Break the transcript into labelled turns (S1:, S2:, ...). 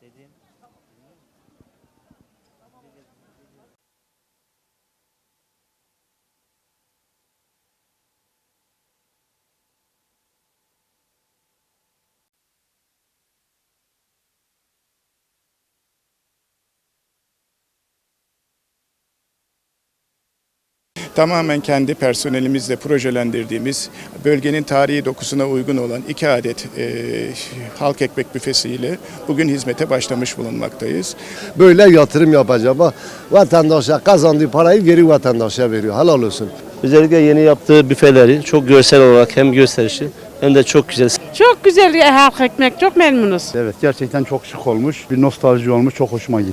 S1: dedim. Tamamen kendi personelimizle projelendirdiğimiz bölgenin tarihi dokusuna uygun olan iki adet e, halk ekmek büfesiyle bugün hizmete başlamış bulunmaktayız.
S2: Böyle yatırım yapacak. Bak vatandaşa kazandığı parayı geri vatandaşa veriyor. Helal olsun.
S3: Özellikle yeni yaptığı büfeleri çok görsel olarak hem gösterişli hem de çok güzel.
S4: Çok güzel halk ekmek, çok memnunuz.
S5: Evet gerçekten çok şık olmuş. Bir nostalji olmuş. Çok hoşuma gitti.